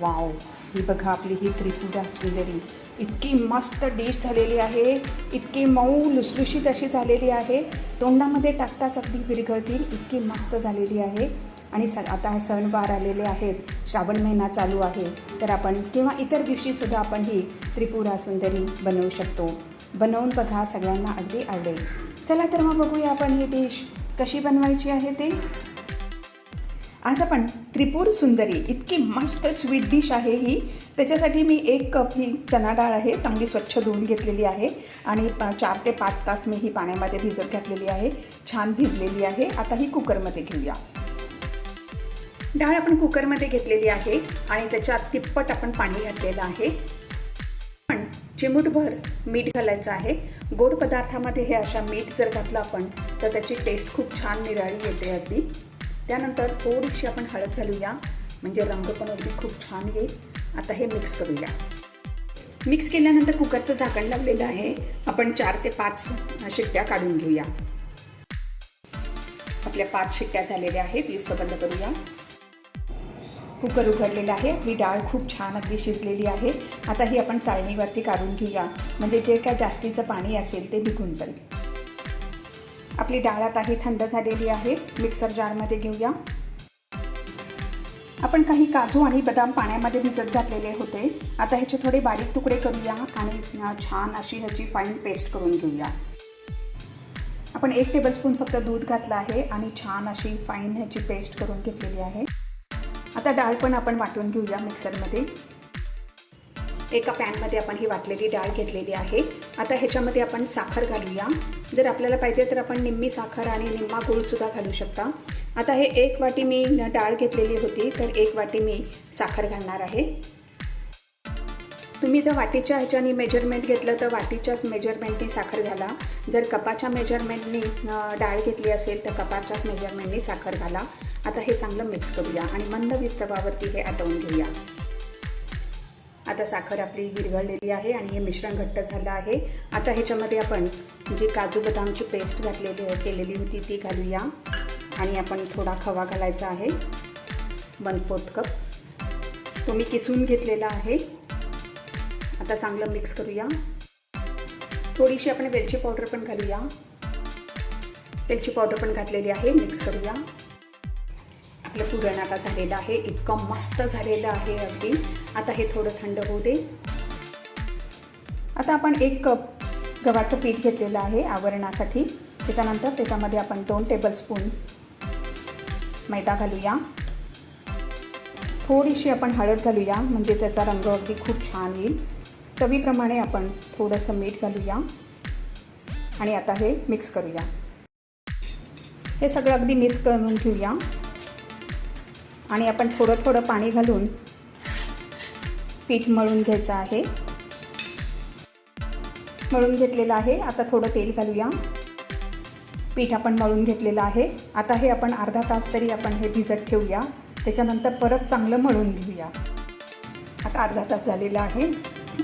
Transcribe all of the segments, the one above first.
Wow ही बघा आपली ही त्रिपुरा सुंदरी इतकी मस्त डिश झालेली आहे. इतकी मऊ लुसलुशीत अशी झालेली आहे. तोंडामध्ये टाकताच अगदी विरघळतील. इतकी मस्त झालेली आहे. आणि स आता सणवार आलेले आहेत. श्रावण महिना चालू आहे. तर आपण किंवा इतर दिवशीसुद्धा आपण ही त्रिपुरा सुंदरी बनवू शकतो. बनवून बघा सगळ्यांना अगदी आवडेल. चला तर मग बघूया आपण ही डिश कशी बनवायची आहे ते. आज आपण त्रिपूर सुंदरी इतकी मस्त स्वीट डिश आहे ही. त्याच्यासाठी मी एक कप ही चना डाळ आहे चांगली स्वच्छ धुवून घेतलेली आहे. आणि चार ते पाच तास मी ही पाण्यामध्ये भिजत घातलेली आहे. छान भिजलेली आहे. आता ही कुकरमध्ये घेऊया. डाळ आपण कुकरमध्ये घेतलेली आहे आणि त्याच्यात तिप्पट आपण पाणी घातलेलं आहे. पण चिमूटभर मीठ घालायचं आहे. गोड पदार्थामध्ये हे अशा मीठ जर घातलं आपण तर त्याची टेस्ट खूप छान निराळी येते अगदी. त्यानंतर थोडीशी आपण हळद घालूया. म्हणजे रंग पण अगदी खूप छान येईल. आता हे मिक्स करूया. मिक्स केल्यानंतर कुकरचं झाकण लावलेलं आहे. आपण चार ते पाच शिट्ट्या काढून घेऊया. आपल्या पाच शिट्ट्या झालेल्या आहेत. लिस्ट बंद करूया. कुकर उघडलेलं आहे. आपली डाळ खूप छान अगदी शिजलेली आहे. आता ही आपण चाळणीवरती काढून घेऊया. म्हणजे जे काय जास्तीचं पाणी असेल ते निघून जाईल. आपली डाळ आता ही थंड झालेली आहे. मिक्सर जारमध्ये घेऊया. आपण काही काजू आणि बदाम पाण्यामध्ये भिजत घातलेले होते. आता ह्याचे थोडे बारीक तुकडे करूया आणि छान अशी ह्याची फाईन पेस्ट करून घेऊया. आपण एक टेबलस्पून फक्त दूध घातलं आहे आणि छान अशी फाईन ह्याची पेस्ट करून घेतलेली आहे. आता डाळ पण आपण वाटून घेऊया मिक्सरमध्ये. एका पॅनमध्ये आपण ही वाटलेली डाळ घेतलेली आहे. आता ह्याच्यामध्ये आपण साखर घालूया. जर आपल्याला पाहिजे तर आपण निम्मी साखर आणि निम्मा गूळसुद्धा घालू शकता. आता हे एक वाटी मी डाळ घेतलेली होती तर एक वाटी मी साखर घालणार आहे. तुम्ही जर वाटीच्या ह्याच्याने मेजरमेंट घेतलं तर वाटीच्याच मेजरमेंटनी साखर घाला. जर कपाच्या मेजरमेंटनी डाळ घेतली असेल तर कपाच्याच मेजरमेंटनी साखर घाला. आता हे चांगलं मिक्स करूया आणि मंद विस्तवावरती हे आटवून घेऊया. आता साखर आपली विरघळलेली आहे आणि हे मिश्रण घट्ट झालं आहे. आता ह्याच्यामध्ये आपण जी काजू बदामची पेस्ट घातलेली केलेली होती ती घालूया. आणि आपण थोडा खवा घालायचा आहे. One fourth cup. तो मी किसून घेतलेला आहे. आता चांगलं मिक्स करूया. थोडीशी आपण वेलची पावडर पण घालूया. वेलची पावडर पण घातलेली आहे. मिक्स करूया. आपलं पुरण आता झालेलं आहे. इतकं मस्त झालेलं आहे अगदी. आता हे थोडं थंड होऊ दे. आता आपण एक कप गव्हाचं पीठ घेतलेलं आहे आवरणासाठी. त्याच्यानंतर त्याच्यामध्ये आपण दोन टेबलस्पून मैदा घालूया. थोडीशी आपण हळद घालूया म्हणजे त्याचा रंग अगदी खूप छान येईल. चवीप्रमाणे आपण थोडंसं मीठ घालूया. आणि आता हे मिक्स करूया. हे सगळं अगदी मिक्स करून घेऊया. आणि आपण थोडं थोडं पाणी घालून पीठ मळून घ्यायचं आहे. मळून घेतलेलं आहे. आता थोडं तेल घालूया. पीठ आपण मळून घेतलेलं आहे. आता हे आपण अर्धा तास तरी आपण हे भिजत ठेवूया. त्याच्यानंतर परत चांगलं मळून घेऊया. आता अर्धा तास झालेला आहे.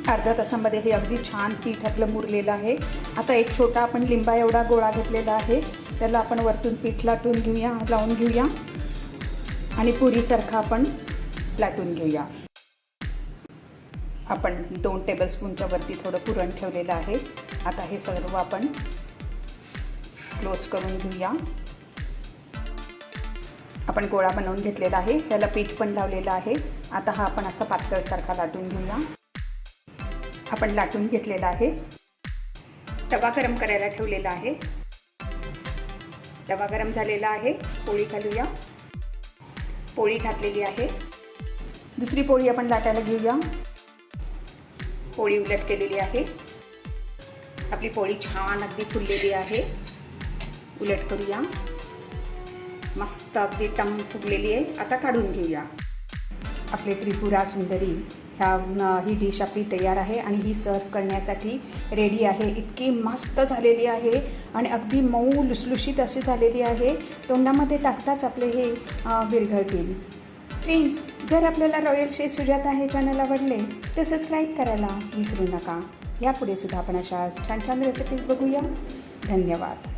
अर्ध्या तासामध्ये हे अगदी छान पीठ आपलं मुरलेलं आहे. आता एक छोटा आपण लिंबा एवढा गोळा घेतलेला आहे. त्याला आपण वरतून पीठ लाटून घेऊया लावून घेऊया. आणि पुरीसारखा आपण लाटून घेऊया. आपण दोन टेबलस्पूनच्या वरती थोडं पुरण ठेवलेलं आहे. आता हे सर्व आपण क्लोज करून घेऊया. आपण गोळा बनवून घेतलेला आहे. त्याला पीठ पण लावलेलं आहे. आता हा आपण असा पातळसारखा लाटून घेऊया. आपण लाटून घेतलेला आहे. तवा गरम करायला ठेवलेला आहे. तवा गरम झालेला आहे. पोळी घालूया. पोळी घातलेली आहे. दुसरी पोळी आपण लाटायला घेऊया. पोळी उलट केलेली आहे. आपली पोळी छान अगदी फुललेली आहे. उलट करूया. मस्त अगदी टम फुगलेली आहे. आता काढून घेऊया. आपले त्रिपुरा सुंदरी ह्या ही डिश आपली तयार आहे आणि ही सर्व करण्यासाठी रेडी आहे. इतकी मस्त झालेली आहे आणि अगदी मऊ लुसलुशीत अशी झालेली आहे. तोंडामध्ये टाकताच आपले हे विरघळतील फ्रेंड्स जर आपल्याला रॉयल शेफ सुजाता हे चॅनल आवडले तर सबस्क्राईब करायला विसरू नका. यापुढे सुद्धा आपण अशा छान छान रेसिपीज बघूया. धन्यवाद.